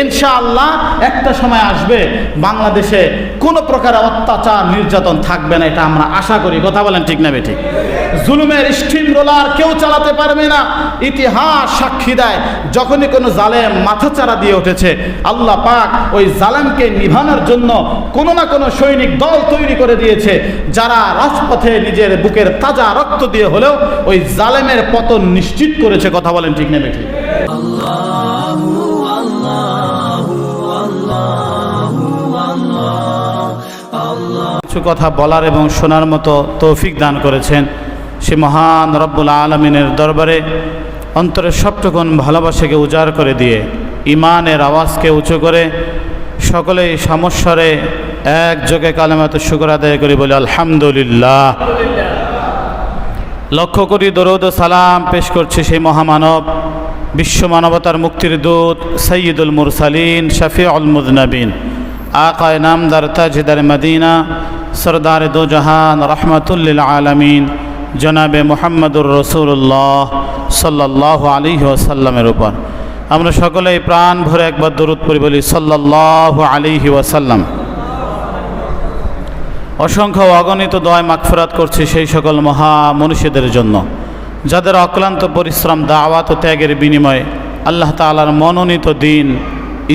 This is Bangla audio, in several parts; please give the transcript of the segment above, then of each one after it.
ইনশাআল্লাহ একটা সময় আসবে বাংলাদেশে কোনো প্রকার অত্যাচার, নির্যাতন থাকবে না, এটা আমরা আশা করি। কথা বলেন ঠিক না ঠিক জুলুমের স্টিম রোলার কেউ চালাতে পারবে না। ইতিহাস সাক্ষী দেয়, যখনই কোনো জালেম মাথাচাড়া দিয়ে উঠেছে, আল্লাহ পাক ওই জালেমকে নিভানোর জন্য কোনো না কোনো সৈনিক দল তৈরি করে দিয়েছে, যারা রাজপথে নিজের বুকের তাজা রক্ত দিয়ে হলেও ওই জালেমের পতন নিশ্চিত করেছে। কথা বলেন ঠিক নেবে ঠিক কিছু কথা বলার এবং শোনার মতো তৌফিক দান করেছেন সে মহান রব্বুল আলমিনের দরবারে অন্তরের সবটুকুন ভালোবাসাকে উজাড় করে দিয়ে ইমানের আওয়াজকে উঁচু করে সকলেই সমস্বরে একযোগে কালেমাত শুকর আদায় করি বলে আলহামদুলিল্লাহ। লক্ষ্য করি দরুদ সালাম পেশ করছে সেই মহামানব, বিশ্ব মানবতার মুক্তির দূত সৈয়দুল মুরসালিন শফিউল মুজনবিন, আকায় নামদার তাজদার মদিনা সরদার দো জাহান, রহমতুল্লিল আলমিন, জনাবে মোহাম্মদুর রসুল্লাহ সাল্লাহ আলী ওয়াসাল্লামের উপর। আমরা সকলেই প্রাণ ভরে একবার দরুদ পড়ি, বলি সাল্লাহ আলিহি ওয়াসাল্লাম। অসংখ্য অগণিত দয় মাগফরাত করছি সেই সকল মহা মনীষীদের জন্য, যাদের অক্লান্ত পরিশ্রম, দাওয়াত ত্যাগের বিনিময়ে আল্লাহ তালার মনোনীত দিন,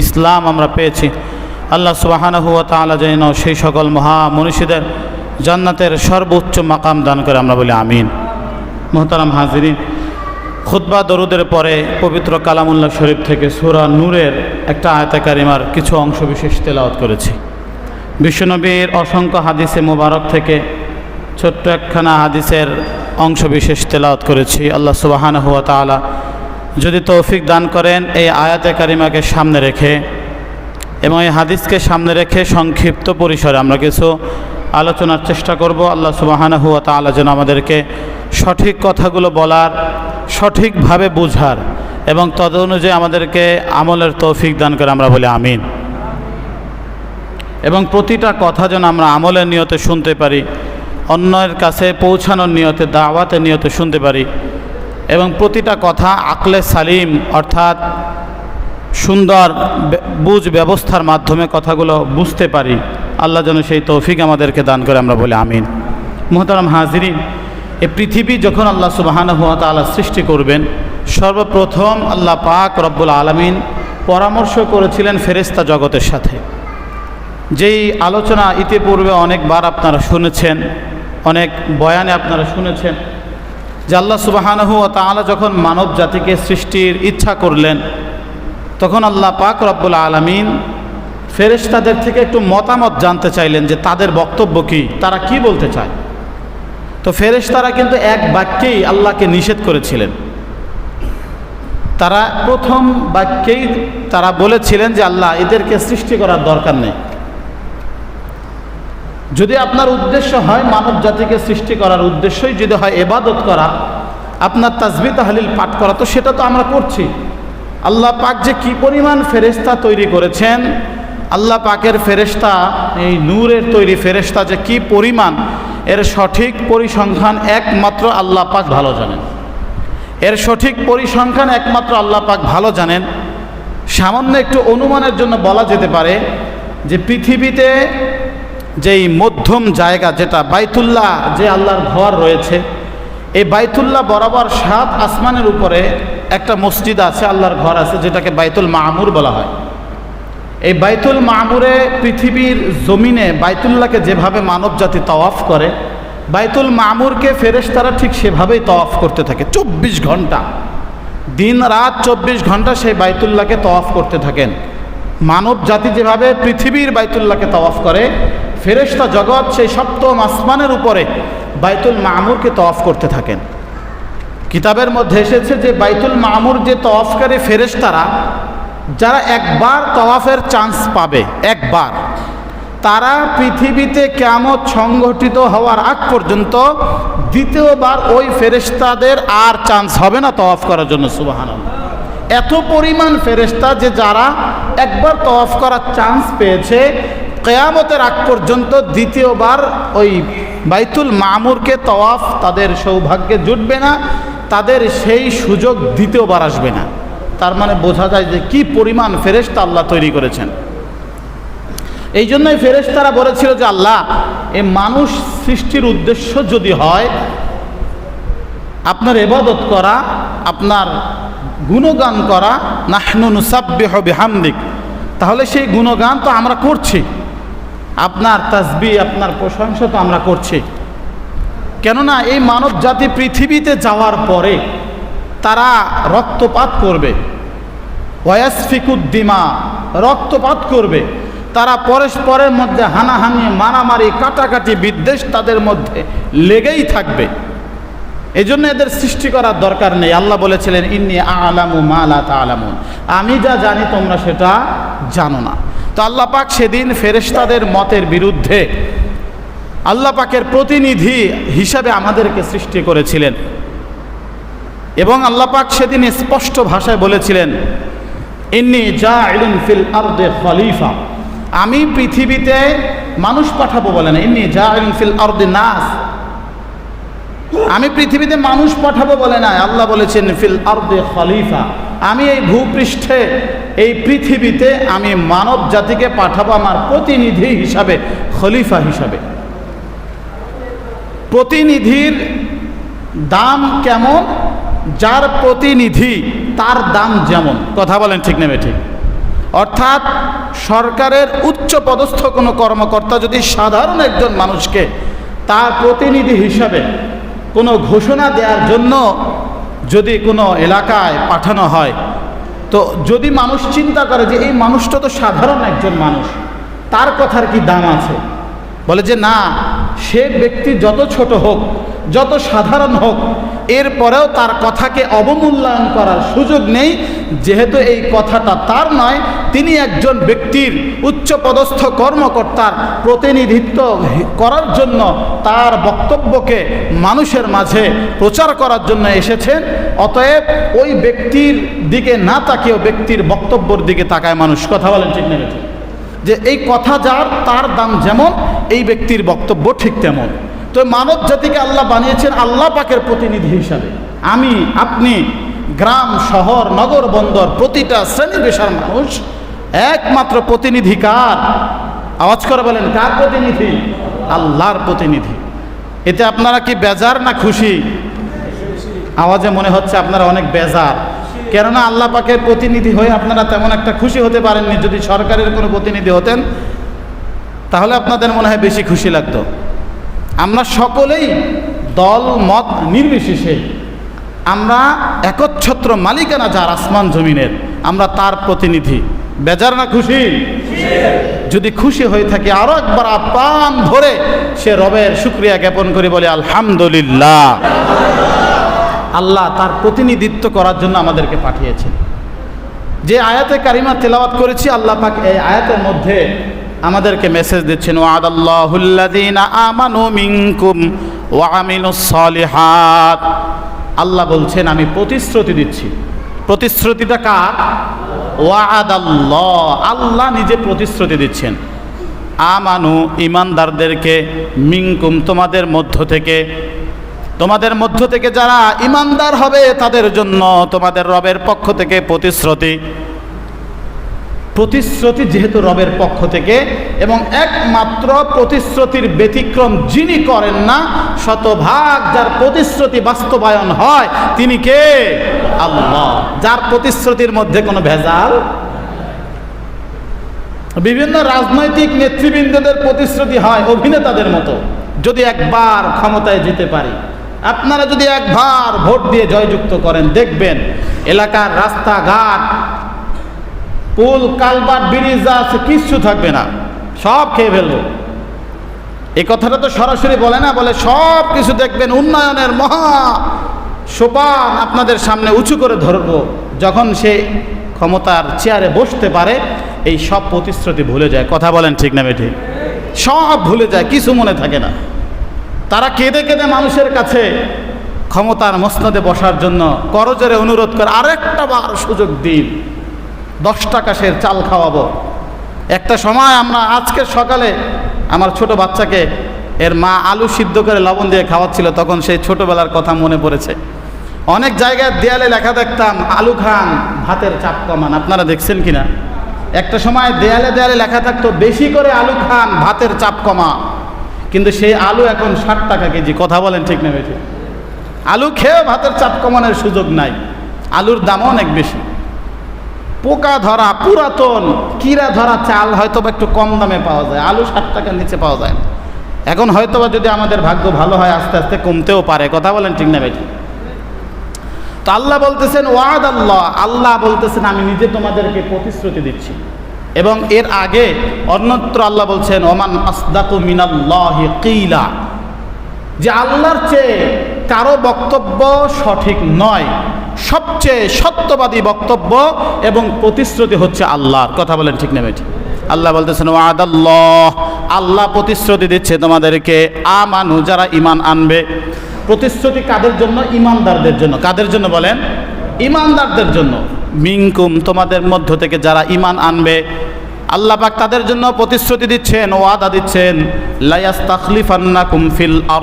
ইসলাম আমরা পেয়েছি। আল্লাহ সুবাহানা হুয়া তালা যেন সেই সকল মহা মনীষীদের জান্নাতের সর্বোচ্চ মাকাম দান করে আমরা বলি আমিন। মোহতারাম হাজিরিন খুদ্া দরুদের পরে পবিত্র কালামুল্লাহ শরীফ থেকে সুরা নূরের একটা আয়তাকারিমার কিছু অংশ বিশেষ তেলাওয়াত করেছি। বিশ্বনবীর অসংখ্য হাদিসে মোবারক থেকে ছোট্ট একখানা হাদিসের অংশ বিশেষ তেলাওয়াত করেছি। আল্লাহ সুবাহান হুয়া তালা যদি তৌফিক দান করেন, এই আয়াতে কারিমাকে সামনে রেখে এবং এই হাদিসকে সামনে রেখে সংক্ষিপ্ত পরিসরে আমরা কিছু আলোচনার চেষ্টা করব। আল্লাহ সুবাহান হুয়া তালা যেন আমাদেরকে সঠিক কথাগুলো বলার, সঠিকভাবে বুঝার এবং তদ অনুযায়ী আমাদেরকে আমলের তৌফিক দান করে আমরা বলি আমিন। এবং প্রতিটা কথা যেন আমরা আমলের নিয়তে শুনতে পারি, অন্যের কাছে পৌঁছানোর নিয়তে, দাওয়াতের নিয়তে শুনতে পারি এবং প্রতিটা কথা আকলে সালিম, অর্থাৎ সুন্দর বুঝ ব্যবস্থার মাধ্যমে কথাগুলো বুঝতে পারি। আল্লাহ যেন সেই তৌফিক আমাদেরকে দান করে, আমরা বলি আমিন। মোহতারাম হাজিরিন, এ পৃথিবী যখন আল্লাহ সুবাহান হুয়া তালা সৃষ্টি করবেন, সর্বপ্রথম আল্লাহ পাক রব্বুল আলমিন পরামর্শ করেছিলেন ফেরেস্তা জগতের সাথে। যেই আলোচনা ইতিপূর্বে অনেকবার আপনারা শুনেছেন, অনেক বয়ানে আপনারা শুনেছেন, যে আল্লাহ সুবাহানহু তালা যখন মানব জাতিকে সৃষ্টির ইচ্ছা করলেন তখন আল্লাহ পাক রব্বুল আলমিন ফেরেশতাদের থেকে একটু মতামত জানতে চাইলেন যে তাদের বক্তব্য কী, তারা কি বলতে চায়। তো ফেরেশতারা কিন্তু এক বাক্যেই আল্লাহকে নিষেধ করেছিলেন। তারা প্রথম বাক্যেই তারা বলেছিলেন যে আল্লাহ এদেরকে সৃষ্টি করার দরকার নেই। যদি আপনার উদ্দেশ্য হয় মানব জাতিকে সৃষ্টি করার উদ্দেশ্যই যদি হয় এবাদত করা, আপনার তাজবি তাহলিল পাঠ করা, তো সেটা তো আমরা করছি। আল্লাহ পাক যে কি পরিমাণ ফেরেস্তা তৈরি করেছেন, আল্লাহ পাকের ফেরেস্তা এই নূরের তৈরি ফেরেস্তা যে কি পরিমাণ, এর সঠিক পরিসংখ্যান একমাত্র আল্লাহ পাক ভালো জানেন। এর সঠিক পরিসংখ্যান একমাত্র আল্লাহ পাক ভালো জানেন। সামান্য একটু অনুমানের জন্য বলা যেতে পারে যে পৃথিবীতে যেই মধ্যম জায়গা যেটা বাইতুল্লাহ, যে আল্লাহর ঘর রয়েছে এই বাইতুল্লাহ বরাবর সাত আসমানের উপরে একটা মসজিদ আছে, আল্লাহর ঘর আছে, যেটাকে বাইতুল মামুর বলা হয়। এই বাইতুল মামুরে পৃথিবীর জমিনে বাইতুল্লাহকে যেভাবে মানব জাতি তওয়াফ করে, বাইতুল মামুরকে ফেরেশতারা ঠিক সেভাবেই তওয়াফ করতে থাকে, চব্বিশ ঘণ্টা। দিন রাত চব্বিশ ঘণ্টা সেই বাইতুল্লাহকে তওয়াফ করতে থাকেন। মানব জাতি যেভাবে পৃথিবীর বাইতুল্লাহকে তওয়াফ করে, ফেরেশতা জগৎ সেই সপ্তম আসমানের উপরে বাইতুল মামুরকে তওয়াফ করতে থাকেন। কিতাবের মধ্যে এসেছে যে বাইতুল মামুর যে তওয়াফকারী ফেরেশতারা, যারা একবার তওয়াফের চান্স পাবে, একবার, তারা পৃথিবীতে কেমন সংগঠিত হওয়ার আগ পর্যন্ত দ্বিতীয়বার ওই ফেরেশতাদের আর চান্স হবে না তওয়াফ করার জন্য সুবাহান এত পরিমাণ ফেরেশতা যে যারা একবার তওয়াফ করার চান্স পেয়েছে, কেয়ামতের আগ পর্যন্ত দ্বিতীয়বার ওই বাইতুল মামুরকে তওয়াফ তাদের সৌভাগ্যে জুটবে না, তাদের সেই সুযোগ দ্বিতীয়বার আসবে না। তার মানে বোঝা যায় যে কি পরিমাণ ফেরেশতা আল্লাহ তৈরি করেছেন। এই জন্যই ফেরেশতারা বলেছিল যে, আল্লাহ, এ মানুষ সৃষ্টির উদ্দেশ্য যদি হয়, আপনার এবাদত করা, আপনার গুণগান করা, নাহনু নুসাব্বিহ বিহামদিক। তাহলে সেই গুণগান তো আমরা করছি। আপনার তাসবি, আপনার প্রশংসা তো আমরা করছি। কেননা এই মানব জাতি পৃথিবীতে যাওয়ার পরে তারা রক্তপাত করবে। ওয়াসফিকুদ্দিমা রক্তপাত করবে। তারা পরস্পরের মধ্যে হানাহানি, মারামারি, কাটাকাটি বিদ্বেষ তাদের মধ্যে লেগেই থাকবে। এই জন্য এদের সৃষ্টি করার দরকার নেই। আল্লাহ বলেছিলেন, ইন্নি আলামু মালা আলামুন আমি যা জানি তোমরা সেটা জানো না। তো আল্লাহ পাক সেদিন ফেরেশতাদের মতের বিরুদ্ধে আল্লাহ পাকের প্রতিনিধি হিসাবে আমাদেরকে সৃষ্টি করেছিলেন। এবং আল্লাহ পাক সেদিন স্পষ্ট ভাষায় বলেছিলেন, ইন্নি যা ফিল আরদে খলিফা। আমি পৃথিবীতে মানুষ পাঠাবো বলে না, ইন্নি যা ফিল আরদে নাস। আমি পৃথিবীতে মানুষ পাঠাবো বলে না আল্লাহ বলেছেন, ফিল আরদে খলিফা। আমি এই ভূপৃষ্ঠে, এই পৃথিবীতে আমি মানব জাতিকে পাঠাবো আমার প্রতিনিধি হিসাবে, খলিফা হিসাবে। প্রতিনিধির দাম কেমন? যার প্রতিনিধি, তার দাম যেমন। কথা বলেন ঠিক নেবে ঠিক অর্থাৎ সরকারের উচ্চ পদস্থ কোনো কর্মকর্তা যদি সাধারণ একজন মানুষকে তার প্রতিনিধি হিসাবে কোনো ঘোষণা দেওয়ার জন্য যদি কোনো এলাকায় পাঠানো হয়, তো যদি মানুষ চিন্তা করে যে এই মানুষটা তো সাধারণ একজন মানুষ, তার কথার কি দাম আছে? বলে যে না সে ব্যক্তি যত ছোট হোক, যত সাধারণ হোক, এরপরেও তার কথাকে অবমূল্যায়ন করার সুযোগ নেই। যেহেতু এই কথাটা তার নয়, তিনি একজন ব্যক্তির উচ্চপদস্থ কর্মকর্তার প্রতিনিধিত্ব করার জন্য তার বক্তব্যকে মানুষের মাঝে প্রচার করার জন্য এসেছেন। অতএব ওই ব্যক্তির দিকে না তাকিয়েও ব্যক্তির বক্তব্যের দিকে তাকায় মানুষ। কথা বলেন ঠিক নেবে যে এই কথা যার, তার দাম যেমন এই ব্যক্তির বক্তব্য ঠিক তেমন। তো মানব জাতিকে আল্লাহ বানিয়েছেন আল্লাহ পাকের প্রতিনিধি হিসাবে। আমি, আপনি, গ্রাম, শহর, নগর, বন্দর, প্রতিটা শ্রেণি পেশার মানুষ, একমাত্র প্রতিনিধি কার? আওয়াজ করে বলেন, কার প্রতিনিধি? আল্লাহর প্রতিনিধি। এতে আপনারা কি বেজার না খুশি? আওয়াজে মনে হচ্ছে আপনারা অনেক বেজার। কেননা আল্লাহ পাকের প্রতিনিধি হয়ে আপনারা তেমন একটা খুশি হতে পারেননি যদি সরকারের কোনো প্রতিনিধি হতেন। তাহলে আপনাদের মনে হয় বেশি খুশি লাগতো? আমরা সকলেই দল, মত নির্বিশেষে আমরা একচ্ছত্র মালিকানা যার আসমান জমিনের, আমরা তার প্রতিনিধি। বেজার না খুশি? যদি খুশি হয়ে থাকে, আরও একবার আপ্রাণ ধরে সে রবের শুক্রিয়া জ্ঞাপন করে, বলে আলহামদুলিল্লাহ। আল্লাহ তার প্রতিনিধিত্ব করার জন্য আমাদেরকে পাঠিয়েছেন। যে আয়াতে কারিমা তেলাওয়াত করেছি, আল্লাহ পাক এই আয়াতের মধ্যে আমাদেরকে মেসেজ দিচ্ছেন আমানু মিনকুম ওয়া আমিলুস সালিহাত আল্লাহ বলছেন, আমি প্রতিশ্রুতি দিচ্ছি। প্রতিশ্রুতিটা কার? ওয়াদাল্লাহ। আল্লাহ নিজে প্রতিশ্রুতি দিচ্ছেন, আমানু ইমানদারদেরকে মিঙ্কুম তোমাদের মধ্য থেকে, তোমাদের মধ্য থেকে যারা ইমানদার হবে, তাদের জন্য তোমাদের রবের পক্ষ থেকে প্রতিশ্রুতি। প্রতিশ্রুতি যেহেতু রবের পক্ষ থেকে, এবং একমাত্র প্রতিশ্রুতির ব্যতিক্রম যিনি করেন না, শতভাগ যার প্রতিশ্রুতি বাস্তবায়ন হয়, তিনি কে? আল্লাহ। যার প্রতিশ্রুতির মধ্যে কোনো ভেজাল? বিভিন্ন রাজনৈতিক নেতৃবৃন্দদের প্রতিশ্রুতি হয় অভিনেতাদের মতো, যদি একবার ক্ষমতায় যেতে পারি। আপনারা যদি একবার ভোট দিয়ে জয়যুক্ত করেন, দেখবেন এলাকার রাস্তাঘাট পুল কালবার ব্রিজ আছে, কিচ্ছু থাকবে না। সব খেয়ে ফেলব। এই কথাটা তো সরাসরি বলে না, বলে সব কিছু দেখবেন উন্নয়নের মহা সোপান আপনাদের সামনে উঁচু করে ধরবো। যখন সে ক্ষমতার চেয়ারে বসতে পারে, এই সব প্রতিশ্রুতি ভুলে যায়। কথা বলেন ঠিক না বেঠি? সব ভুলে যায়, কিছু মনে থাকে না। তারা কেঁদে কেঁদে মানুষের কাছে ক্ষমতার মসনদে বসার জন্য করজোরে অনুরোধ করে আরেকটা বার সুযোগ দিন। দশ টাকা সে চাল খাওয়াবো। একটা সময় আমরা আজকের সকালে আমার ছোট বাচ্চাকে এর মা আলু সিদ্ধ করে লবণ দিয়ে খাওয়াচ্ছিল, তখন সেই ছোটবেলার কথা মনে পড়েছে। অনেক জায়গায় দেয়ালে লেখা দেখতাম, আলু খান, ভাতের চাপ কমান। আপনারা দেখছেন কিনা? একটা সময় দেয়ালে দেয়ালে লেখা থাকতো, বেশি করে আলু খান, ভাতের চাপ কমা। কিন্তু সেই আলু এখন ষাট টাকা কেজি, কথা বলেন ঠিক না বেশি আলু খেয়েও ভাতের চাপ কমানোর সুযোগ নাই। আলুর দামও অনেক বেশি। পোকা ধরা, পুরাতন, কিরা ধরা চাল হয়তো বা একটু কম দামে পাওয়া যায়, আলু ষাট টাকার নিচে পাওয়া যায় না। এখন হয়তো বা যদি আমাদের ভাগ্য ভালো হয়, আস্তে আস্তে কমতেও পারে। কথা বলেন ঠিক না বেটি তো আল্লাহ বলতেছেন, ওয়াদ আল্লাহ। আল্লাহ বলতেছেন, আমি নিজে তোমাদেরকে প্রতিশ্রুতি দিচ্ছি। এবং এর আগে অন্যত্র আল্লাহ বলছেন, ওমান আসদাকু মিনাল্লাহি কিলা। যে আল্লাহর চেয়ে কারও বক্তব্য সঠিক নয় সবচেয়ে সত্যবাদী বক্তব্য এবং প্রতিশ্রুতি হচ্ছে আল্লাহর। কথা বলেন ঠিক না বেটি আল্লাহ বলতেছেন, ওয়াদাল্লাহ। আল্লাহ প্রতিশ্রুতি দিচ্ছে তোমাদেরকে। আমানু, যারা ইমান আনবে। প্রতিশ্রুতি কাদের জন্য? ইমানদারদের জন্য। কাদের জন্য বলেন? ইমানদারদের জন্য। মিনকুম, তোমাদের মধ্য থেকে যারা ইমান আনবে। আল্লাহ পাক তাদের জন্য প্রতিশ্রুতি দিচ্ছেন, ওয়াদা দিচ্ছেন লায়াস তাখলিফান্নাকুম ফিল আর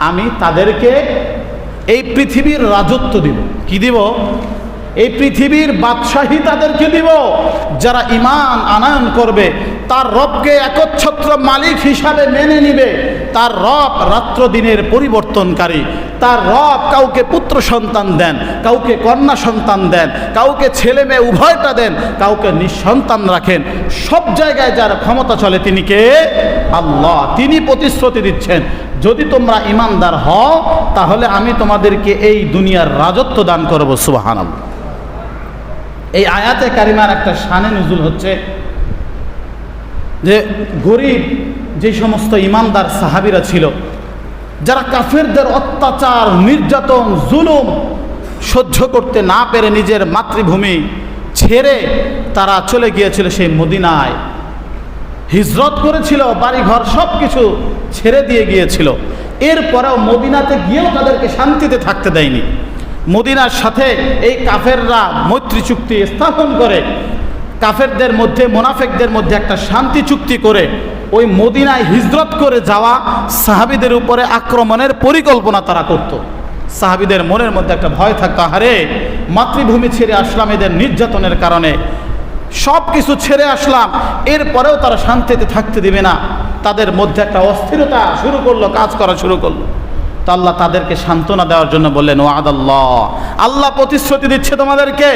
আমি তাদেরকে এই পৃথিবীর রাজত্ব দিব। কি দিব? এই পৃথিবীর বাদশাহী তাদেরকে দিব, যারা ইমান আনায়ন করবে। তার রবকে একচ্ছত্র মালিক হিসাবে মেনে নিবে। তার রব রাত্র দিনের পরিবর্তনকারী। তার রব কাউকে পুত্র সন্তান দেন, কাউকে কন্যা সন্তান দেন, কাউকে ছেলে মেয়ে উভয়টা দেন, কাউকে নিঃসন্তান রাখেন। সব জায়গায় যার ক্ষমতা চলে তিনি কে? আল্লাহ। তিনি প্রতিশ্রুতি দিচ্ছেন, যদি তোমরা ইমানদার হও, তাহলে আমি তোমাদেরকে এই দুনিয়ার রাজত্ব দান করব। সুবাহান এই আয়াতে কারিমার একটা শানে নজুল হচ্ছে যে গরিব, যে সমস্ত ইমানদার সাহাবিরা ছিল, যারা কাফেরদের অত্যাচার, নির্যাতন, জুলুম সহ্য করতে না পেরে নিজের মাতৃভূমি ছেড়ে তারা চলে গিয়েছিল সেই মদিনায়। হিজরত করেছিল, বাড়িঘর সব কিছু ছেড়ে দিয়ে গিয়েছিল। এরপরেও মদিনাতে গিয়েও তাদেরকে শান্তিতে থাকতে দেয়নি। মদিনার সাথে এই কাফেররা মৈত্রী চুক্তি স্থাপন করে কাফেরদের মধ্যে, মোনাফেকদের মধ্যে একটা শান্তি চুক্তি করে ওই মদিনায় হিজরত করে যাওয়া সাহাবিদের উপরে আক্রমণের পরিকল্পনা তারা করত। সাহাবিদের মনের মধ্যে একটা ভয় থাকতো হারে মাতৃভূমি ছেড়ে আসলাম এদের নির্যাতনের কারণে। সব কিছু ছেড়ে আসলাম, এরপরেও তারা শান্তিতে থাকতে দিবে না। তাদের মধ্যে একটা অস্থিরতা শুরু করল, কাজ করা শুরু করল। তো আল্লাহ তাদেরকে সান্ত্বনা দেওয়ার জন্য বললেন ওয়াদ আল্লাহ আল্লাহ প্রতিশ্রুতি দিচ্ছে তোমাদেরকে,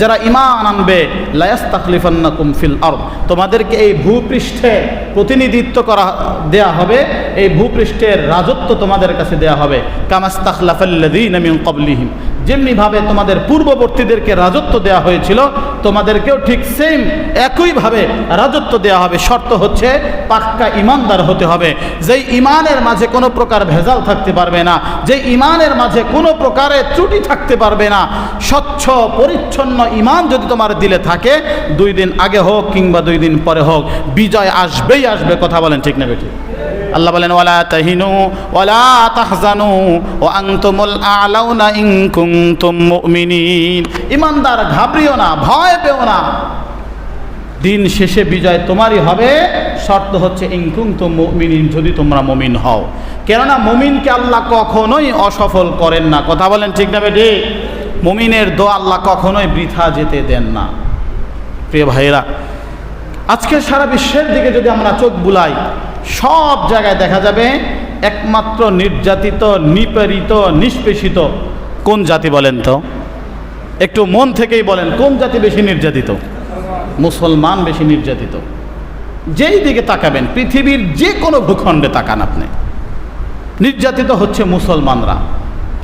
যারা ইমান আনবে লায়াস তাকলিফান্না কুমফিল আর তোমাদেরকে এই ভূপৃষ্ঠে প্রতিনিধিত্ব করা, দেয়া হবে, এই ভূপৃষ্ঠের রাজত্ব তোমাদের কাছে দেয়া হবে। কামাস্তাখলাফাল্লাদিন মিন কবলিহিম যেমনিভাবে তোমাদের পূর্ববর্তীদেরকে রাজত্ব দেওয়া হয়েছিল তোমাদেরকেও ঠিক সেম একইভাবে রাজত্ব দেওয়া হবে। শর্ত হচ্ছে পাক্কা ইমানদার হতে হবে। যেই ইমানের মাঝে কোনো প্রকার ভেজাল থাকতে পারবে না যে ইমানের মাঝে কোনো প্রকারে ত্রুটি থাকতে পারবে না, স্বচ্ছ, পরিচ্ছন্ন ইমান যদি তোমার দিলে থাকে, দুই দিন আগে হোক কিংবা দুই দিন পরে হোক, বিজয় আসবেই আসবে, কথা বলেন ঠিক না বেটি আল্লাহ বলেন, ওয়ালা তাহিনু, ওয়ালা তাহজানু, ও আনতুমুল আলাউনা ইন কুনতুম মুমিনিন। ইমানদার, ঘাবড়িও না, ভয় পেও না। দিন শেষে বিজয় তোমারই হবে। শর্ত হচ্ছে ইনকুম তো মুমিনিন, যদি তোমরা মমিন হও। কেননা মমিনকে আল্লাহ কখনোই অসফল করেন না। কথা বলেন ঠিক না বেটি? মমিনের দো আল্লাহ কখনোই বৃথা যেতে দেন না। প্রিয় ভাইয়েরা, আজকে সারা বিশ্বের দিকে যদি আমরা চোখ বুলাই সব জায়গায় দেখা যাবে একমাত্র নির্যাতিত, নিপীড়িত, নিষ্পেষিত। কোন জাতি বলেন তো? একটু মন থেকেই বলেন, কোন জাতি বেশি নির্যাতিত? মুসলমান বেশি নির্যাতিত। যেই দিকে তাকাবেন, পৃথিবীর যে কোনো ভূখণ্ডে তাকান আপনি। নির্যাতিত হচ্ছে মুসলমানরা।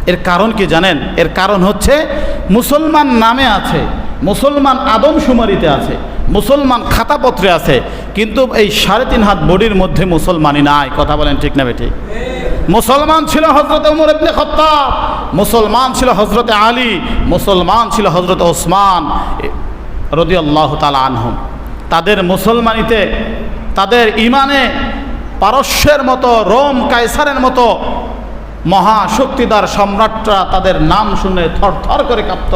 এর কারণ কি জানেন? এর কারণ হচ্ছে মুসলমান নামে আছে। মুসলমান আদমশুমারিতে আছে, মুসলমান খাতাপত্রে আছে, কিন্তু এই সাড়ে তিন হাত বডির মধ্যে মুসলমানই নাই। কথা বলেন ঠিক না বেঠিক মুসলমান ছিল হজরত উমর ইবনে খত্তাব, মুসলমান ছিল হজরতে আলী, মুসলমান ছিল হজরত ওসমান রদি আল্লাহ তালা আনহম। তাদের মুসলমানিতে, তাদের ইমানে পারস্যের মতো, রোম কায়সারের মতো মহা শক্তিদার সম্রাটরা তাদের নাম শুনে থর থর করে কাঁপত।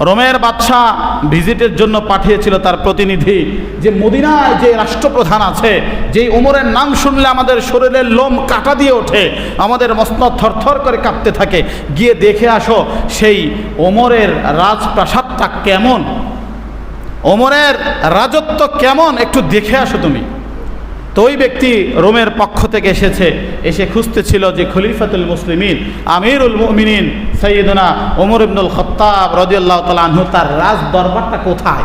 রোমের বাদশাহ ভিজিটের জন্য পাঠিয়েছিল তার প্রতিনিধি যে মদিনায় যে রাষ্ট্রপ্রধান আছে, যেই ওমরের নাম শুনলে আমাদের শরীরের লোম কাটা দিয়ে ওঠে, আমাদের মসনদ থরথর করে কাঁপতে থাকে, গিয়ে দেখে আসো সেই ওমরের রাজপ্রাসাদটা কেমন? ওমরের রাজত্ব কেমন? একটু দেখে আসো তুমি। তো ওই ব্যক্তি রোমের পক্ষ থেকে এসেছে। এসে খুঁজতেছিল যে খলিফাতুল মুসলিমিন, আমিরুল মুমিনিন সৈয়দনা ওমর ইবনুল খত্তাব রদিয়াল্লাহ তালু তার রাজ দরবারটা কোথায়?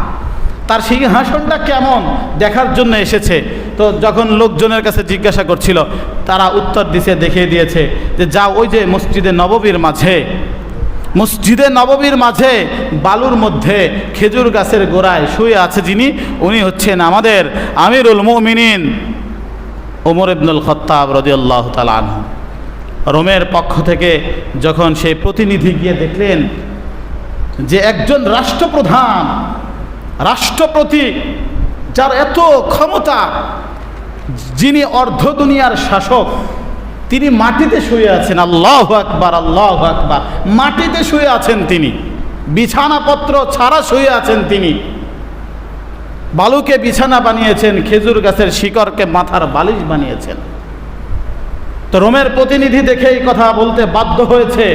তার সিংহাসনটা কেমন? দেখার জন্য এসেছে। তো যখন লোকজনের কাছে জিজ্ঞাসা করছিল, তারা উত্তর দিছে, দেখিয়ে দিয়েছে যে যা ওই যে মসজিদে নববীর মাঝে। মসজিদে নববীর মাঝে বালুর মধ্যে খেজুর গাছের গোড়ায় শুয়ে আছে যিনি, উনি হচ্ছেন আমাদের আমিরুল মুমিনিন। ওমর ইবনুল খত্তাব রদিয়াল্লাহ তালান রোমের পক্ষ থেকে যখন সেই প্রতিনিধি গিয়ে দেখলেন যে একজন রাষ্ট্রপ্রধান, রাষ্ট্রপতি যার এত ক্ষমতা, যিনি অর্ধ দুনিয়ার শাসক, তিনি মাটিতে শুয়ে আছেন। আল্লাহ আকবার আল্লাহ আকবার। মাটিতে শুয়ে আছেন তিনি। বিছানাপত্র ছাড়া শুয়ে আছেন তিনি। বালুকে বিছানা বানিয়েছেন, খেজুর গাছের শিকড়কে মাথার বালিশ বানিয়েছেন। তো রোমের প্রতিনিধি দেখে এই কথা বলতে বাধ্য হয়েছে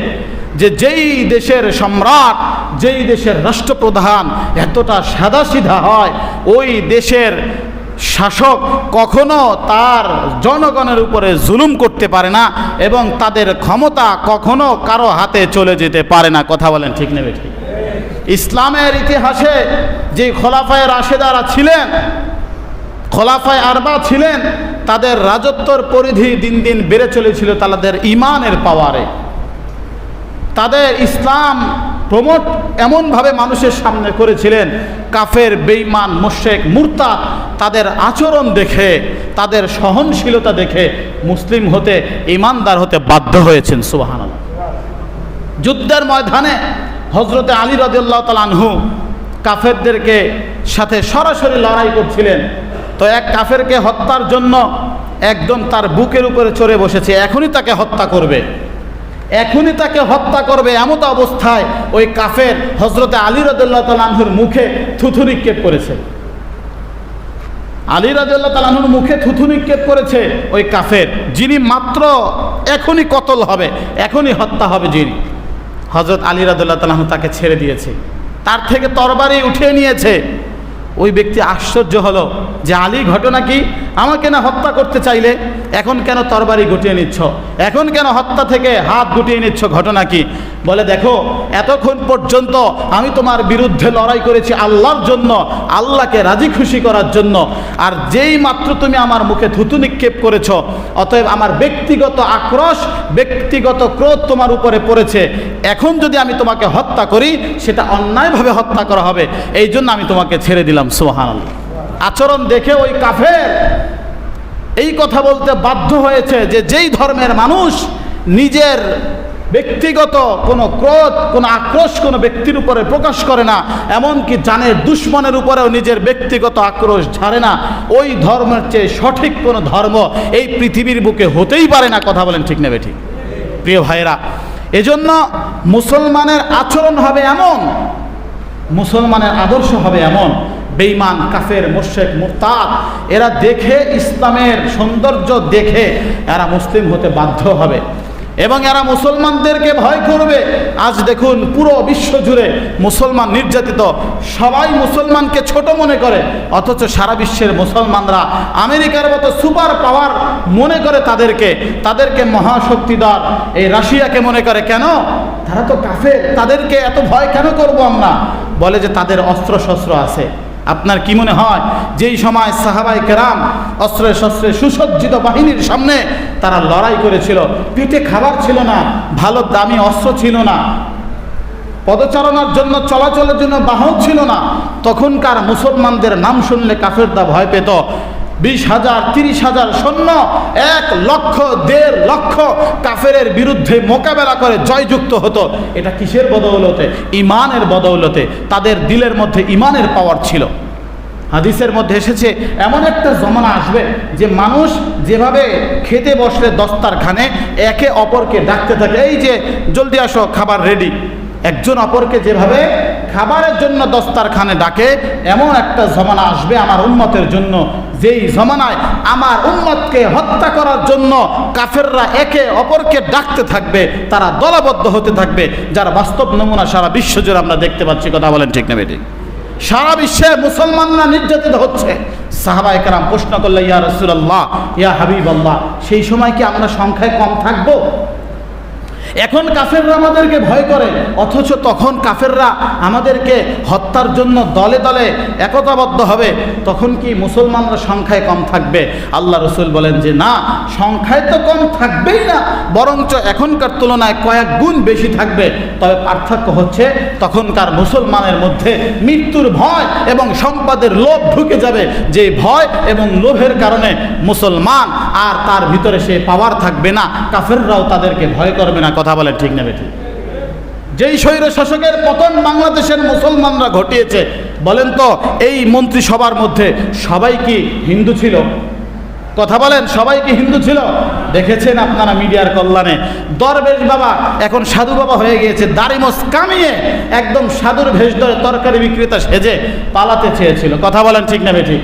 যে যেই দেশের সম্রাট, যেই দেশের রাষ্ট্রপ্রধান এতটা সাদাসিধা হয়, ওই দেশের শাসক কখনো তার জনগণের উপরে জুলুম করতে পারে না এবং তাদের ক্ষমতা কখনো কারও হাতে চলে যেতে পারে না। কথা বলেন, ঠিক নেবে, ঠিক। ইসলামের ইতিহাসে যে খোলাফায় রাশেদারা ছিলেন, খোলাফায় আরবা ছিলেন, তাদের রাজত্বর পরিধি দিন দিন বেড়ে চলেছিল তাদের ইমানের পাওয়ারে। তাদের ইসলাম প্রমোট এমনভাবে মানুষের সামনে করেছিলেন, কাফের বেইমান মোশেক মুরতা, তাদের আচরণ দেখে, তাদের সহনশীলতা দেখে মুসলিম হতে, ইমানদার হতে বাধ্য হয়েছেন সুবাহান যুদ্ধের ময়দানে হজরতে আলী রদিল্লাহ তালানহু কাফেরদেরকে সাথে সরাসরি লড়াই করছিলেন। তো এক কাফেরকে হত্যার জন্য একদম তার বুকের উপরে চড়ে বসেছে, এখনই তাকে হত্যা করবে। এখনই তাকে হত্যা করবে এমত অবস্থায় ওই কাফের হজরতে আলী রদুল্লাহ তালাহুর মুখে থুথু নিক্ষেপ করেছে। আলী রাজুল্লাহ তালাহুর মুখে থুথু নিক্ষেপ করেছে ওই কাফের, যিনি মাত্র এখনই কতল হবে, এখনই হত্যা হবে যিনি। হজরত আলী রাদুল্লাহ তালাহ তাকে ছেড়ে দিয়েছে। তার থেকে তরবারি উঠিয়ে নিয়েছে। ওই ব্যক্তি আশ্চর্য হলো যে আলী ঘটনা কি? আমাকে না হত্যা করতে চাইলে এখন কেন তরবারি গুটিয়ে নিচ্ছ? এখন কেন হত্যা থেকে হাত গুটিয়ে নিচ্ছ? ঘটনা কি? বলে, দেখো, এতক্ষণ পর্যন্ত আমি তোমার বিরুদ্ধে লড়াই করেছি আল্লাহর জন্য, আল্লাহকে রাজি খুশি করার জন্য। আর যেই মাত্র তুমি আমার মুখে থুতু নিক্ষেপ করেছ, অতএব আমার ব্যক্তিগত আক্রোশ, ব্যক্তিগত ক্রোধ তোমার উপরে পড়েছে। এখন যদি আমি তোমাকে হত্যা করি, সেটা অন্যায়ভাবে হত্যা করা হবে। এই জন্য আমি তোমাকে ছেড়ে দিলাম। সোহান আচরণ দেখে ওই কাফের এই কথা বলতে বাধ্য হয়েছে যে যেই ধর্মের মানুষ নিজের ব্যক্তিগত কোনো ক্রোধ, কোনো আক্রোশ কোনো ব্যক্তির উপরে প্রকাশ করে না, এমনকি জানের দুশ্মনের উপরেও নিজের ব্যক্তিগত আক্রোশ ঝাড়ে না, ওই ধর্মের চেয়ে সঠিক কোনো ধর্ম এই পৃথিবীর বুকে হতেই পারে না, কথা বলেন ঠিক নেবে ঠিক প্রিয় ভাইরা এজন্য মুসলমানের আচরণ হবে এমন, মুসলমানের আদর্শ হবে এমন বেইমান কাফের মোর্শেক মুরতাদ, এরা দেখে ইসলামের সৌন্দর্য দেখে এরা মুসলিম হতে বাধ্য হবে। এবং এরা মুসলমানদেরকে ভয় করবে। আজ দেখুন পুরো বিশ্ব জুড়ে মুসলমান নির্যাতিত। সবাই মুসলমানকে ছোট মনে করে, অথচ সারা বিশ্বের মুসলমানরা আমেরিকার মতো সুপার পাওয়ার মনে করে তাদেরকে। তাদেরকে মহাশক্তিধর, এই রাশিয়াকে মনে করে, কেন? তারা তো কাফের, তাদেরকে এত ভয় কেন করব আমরা? বলে যে তাদের অস্ত্র শস্ত্র আছে। আপনার কি মনে হয়? যেই সময় সাহাবাই কেরাম অস্ত্রে শস্ত্রে সুসজ্জিত বাহিনীর সামনে তারা লড়াই করেছিল, পিঠে খাবার ছিল না, ভালো দামি অস্ত্র ছিল না, পদচারণার জন্য, চলাচলের জন্য বাহন ছিল না, তখনকার মুসলমানদের নাম শুনলে কাফেরদা ভয় পেত। বিশ হাজার, তিরিশ হাজার সৈন্য এক লক্ষ, দেড় লক্ষ কাফেরের বিরুদ্ধে মোকাবেলা করে জয়যুক্ত হতো। এটা কিসের বদৌলতে? ইমানের বদৌলতে। তাদের দিলের মধ্যে ইমানের পাওয়ার ছিল। হাদিসের মধ্যে এসেছে, এমন একটা জমানা আসবে যে মানুষ যেভাবে খেতে বসলে দস্তারখানে, একে অপরকে ডাকতে থাকে। এই যে, জলদি আসো, খাবার রেডি একজন অপরকে যেভাবে খাবারের জন্য দস্তারখানে ডাকে, এমন একটা জমানা আসবে আমার উন্মতের জন্য। যেই জমানায় আমার উন্মতকে হত্যা করার জন্য কাফেররা একে অপরকে ডাকতে থাকবে, তারা দলবদ্ধ হতে থাকবে, যার বাস্তব নমুনা সারা বিশ্বজুড়ে আমরা দেখতে পাচ্ছি। কথা বলেন ঠিক না বেটি সারা বিশ্বে মুসলমানরা নির্যাতিত হচ্ছে। সাহাবা একরাম প্রশ্ন করলে ইয়া রসুল্লাহ ইয়া হাবিব আল্লাহ সেই সময় কি আমরা সংখ্যায় কম থাকব? এখন কাফেররা আমাদেরকে ভয় করে, অথচ তখন কাফেররা আমাদেরকে হত্যার জন্য দলে দলে একতাবদ্ধ হবে। তখন কি মুসলমানরা সংখ্যায় কম থাকবে? আল্লাহ রসুল বলেন যে, না, সংখ্যায় তো কম থাকবেই না, বরঞ্চ এখনকার তুলনায় কয়েক গুণ বেশি থাকবে। তবে পার্থক্য হচ্ছে, তখনকার মুসলমানের মধ্যে মৃত্যুর ভয় এবং সম্পদের লোভ ঢুকে যাবে, যে ভয় এবং লোভের কারণে মুসলমান আর তার ভিতরে সে পাওয়ার থাকবে না। কাফেররাও তাদেরকে ভয় করবে না কথা বলে ঠিক নেবে ঠিক যেই স্বৈর শাসকের পতন বাংলাদেশের মুসলমানরা ঘটিয়েছে, বলেন তো, এই মন্ত্রিসভার মধ্যে সবাই কি হিন্দু ছিল? কথা বলেন, সবাই কি হিন্দু ছিল? দেখেছেন আপনারা মিডিয়ার কল্যাণে। দরবেশ বাবা এখন সাধু বাবা হয়ে গিয়েছে দাড়িমস কামিয়ে একদম সাধুর ভেষ ধরে তরকারি বিক্রেতা সেজে পালাতে চেয়েছিল। কথা বলেন ঠিক নেবে ঠিক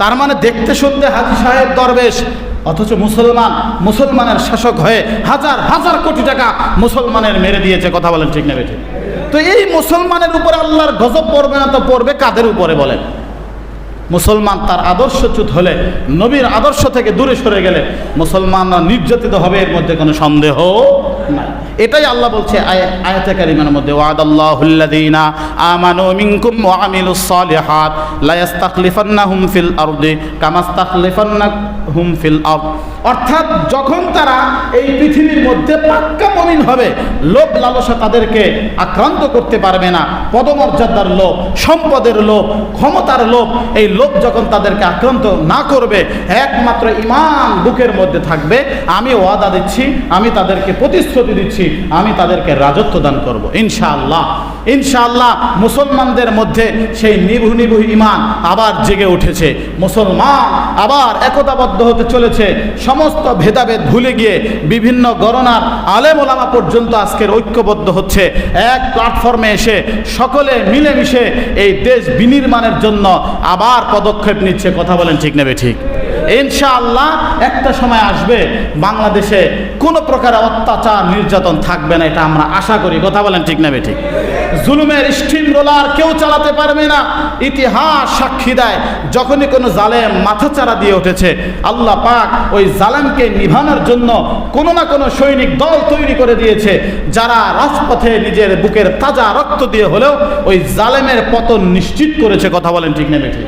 তার মানে দেখতে শুনতে হাজি সাহেব দরবেশ অথচ মুসলমান মুসলমানের শাসক হয়ে হাজার হাজার কোটি টাকা মুসলমানের মেরে দিয়েছে, কথা বলেন ঠিক না বেঠিক তো এই মুসলমানের উপরে আল্লাহর গজব পড়বে না তো পড়বে কাদের উপরে বলেন? মুসলমান তার আদর্শচ্যুত হলে, নবীর আদর্শ থেকে দূরে সরে গেলে মুসলমানরা নির্যাতিত হবে, এর মধ্যে কোনো সন্দেহ নাই। এটাই আল্লাহ বলছে আয়- আয়াতে কারিমার মধ্যে ওয়াদাল্লাহুল্লাযীনা আমানু মিনকুম ওয়া আমিলুস সালিহাত লা ইস্তাখলিফান্নাহুম ফিল আরদি কামা ইস্তাখলিফান্নাহুম ফিল আপ অর্থাৎ যখন তারা এই পৃথিবীর মধ্যে পাক্কা মুমিন হবে, লোভ লালসা তাদেরকে আক্রান্ত করতে পারবে না। পদমর্যাদার লোভ, সম্পদের লোভ, ক্ষমতার লোভ, এই লোভ যখন তাদেরকে আক্রান্ত না করবে, একমাত্র ইমান বুকের মধ্যে থাকবে, আমি ওয়াদা দিচ্ছি, আমি তাদেরকে প্রতিশ্রুতি দিচ্ছি, আমি তাদেরকে রাজত্ব দান করব। ইনশাআল্লাহ ইনশাআল্লাহ মুসলমানদের মধ্যে সেই নিভু নিভু ইমান আবার জেগে উঠেছে। মুসলমান আবার একতাবদ্ধ হতে চলেছে। সমস্ত ভেদাভেদ ভুলে গিয়ে বিভিন্ন গণনার আলেম ওলামা পর্যন্ত আজকের ঐক্যবদ্ধ হচ্ছে। এক প্ল্যাটফর্মে এসে সকলে মিলেমিশে এই দেশ বিনির্মাণের জন্য আবার পদক্ষেপ নিচ্ছে। কথা বলেন ঠিক নেবে ঠিক? ইনশাআল্লাহ একটা সময় আসবে বাংলাদেশে কোনো প্রকার অত্যাচার, নির্যাতন থাকবে না, এটা আমরা আশা করি। কথা বলেন ঠিক নেবে ঠিক? জুলুমের স্টিম রোলার কেউ চালাতে পারবে না। ইতিহাস সাক্ষী দেয়, যখনই কোনো জালেম মাথাচাড়া দিয়ে উঠেছে, আল্লাহ পাক ওই জালেমকে নিভানোর জন্য কোনো না কোনো সৈনিক দল তৈরি করে দিয়েছে, যারা রাজপথে নিজের বুকের তাজা রক্ত দিয়ে হলেও ওই জালেমের পতন নিশ্চিত করেছে। কথা বলেন ঠিক নেবে ঠিক?